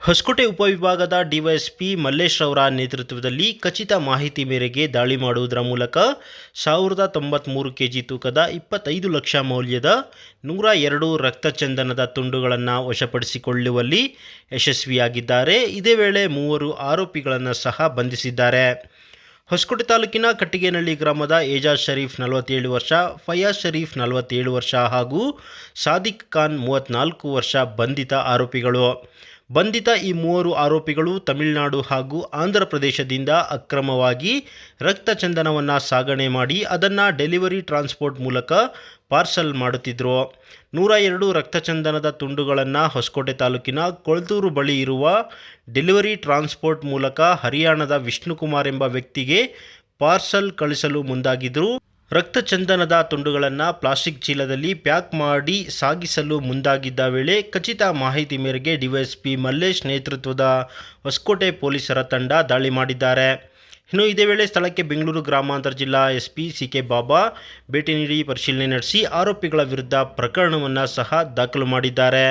ಹೊಸಕೋಟೆ ಉಪವಿಭಾಗದ ಡಿವೈಎಸ್ಪಿ ಮಲ್ಲೇಶ್ ರವರ ನೇತೃತ್ವದಲ್ಲಿ ಖಚಿತ ಮಾಹಿತಿ ಮೇರೆಗೆ ದಾಳಿ ಮಾಡುವುದರ ಮೂಲಕ ಸಾವಿರದ ತೊಂಬತ್ತ್ಮೂರು ಕೆಜಿ ತೂಕದ ಇಪ್ಪತ್ತೈದು ಲಕ್ಷ ಮೌಲ್ಯದ ನೂರ ಎರಡು ರಕ್ತಚಂದನದ ತುಂಡುಗಳನ್ನು ವಶಪಡಿಸಿಕೊಳ್ಳುವಲ್ಲಿ ಯಶಸ್ವಿಯಾಗಿದ್ದಾರೆ. ಇದೇ ವೇಳೆ ಮೂವರು ಆರೋಪಿಗಳನ್ನು ಸಹ ಬಂಧಿಸಿದ್ದಾರೆ. ಹೊಸಕೋಟೆ ತಾಲೂಕಿನ ಕಟ್ಟಿಗೆನಹಳ್ಳಿ ಗ್ರಾಮದ ಏಜಾಜ್ ಶರೀಫ್ ನಲವತ್ತೇಳು ವರ್ಷ ಫಯಾಜ್ ಶರೀಫ್ ನಲವತ್ತೇಳು ವರ್ಷ ಹಾಗೂ ಸಾದಿಕ್ ಖಾನ್ ಮೂವತ್ತ್ನಾಲ್ಕು ವರ್ಷ ಬಂಧಿತ ಆರೋಪಿಗಳು. ಬಂಧಿತ ಈ ಮೂವರು ಆರೋಪಿಗಳು ತಮಿಳುನಾಡು ಹಾಗೂ ಆಂಧ್ರ ಪ್ರದೇಶದಿಂದ ಅಕ್ರಮವಾಗಿ ರಕ್ತಚಂದನವನ್ನು ಸಾಗಣೆ ಮಾಡಿ ಅದನ್ನು ಡೆಲಿವರಿ ಟ್ರಾನ್ಸ್ಪೋರ್ಟ್ ಮೂಲಕ ಪಾರ್ಸಲ್ ಮಾಡುತ್ತಿದ್ದರು ನೂರ ಎರಡು ರಕ್ತಚಂದನದ ತುಂಡುಗಳನ್ನು ಹೊಸಕೋಟೆ ತಾಲೂಕಿನ ಕೊಳ್ತೂರು ಬಳಿ ಇರುವ ಡೆಲಿವರಿ ಟ್ರಾನ್ಸ್ಪೋರ್ಟ್ ಮೂಲಕ ಹರಿಯಾಣದ ವಿಷ್ಣುಕುಮಾರ್ ಎಂಬ ವ್ಯಕ್ತಿಗೆ ಪಾರ್ಸಲ್ ಕಳಿಸಲು ಮುಂದಾಗಿದ್ದರು ರಕ್ತಚಂದನದ ತುಂಡುಗಳನ್ನು ಪ್ಲಾಸ್ಟಿಕ್ ಚೀಲದಲ್ಲಿ ಪ್ಯಾಕ್ ಮಾಡಿ ಸಾಗಿಸಲು ಮುಂದಾಗಿದ್ದ ವೇಳೆ ಖಚಿತ ಮಾಹಿತಿ ಮೇರೆಗೆ ಡಿವೈಎಸ್ಪಿ ಮಲ್ಲೇಶ್ ನೇತೃತ್ವದ ಹೊಸಕೋಟೆ ಪೊಲೀಸರ ತಂಡ ದಾಳಿ ಮಾಡಿದ್ದಾರೆ. ಇನ್ನು ಇದೇ ವೇಳೆ ಸ್ಥಳಕ್ಕೆ ಬೆಂಗಳೂರು ಗ್ರಾಮಾಂತರ ಜಿಲ್ಲಾ ಎಸ್ಪಿ ಸಿ ಕೆ ಬಾಬಾ ಭೇಟಿ ನೀಡಿ ಪರಿಶೀಲನೆ ನಡೆಸಿ ಆರೋಪಿಗಳ ವಿರುದ್ಧ ಪ್ರಕರಣವನ್ನು ಸಹ ದಾಖಲು ಮಾಡಿದ್ದಾರೆ.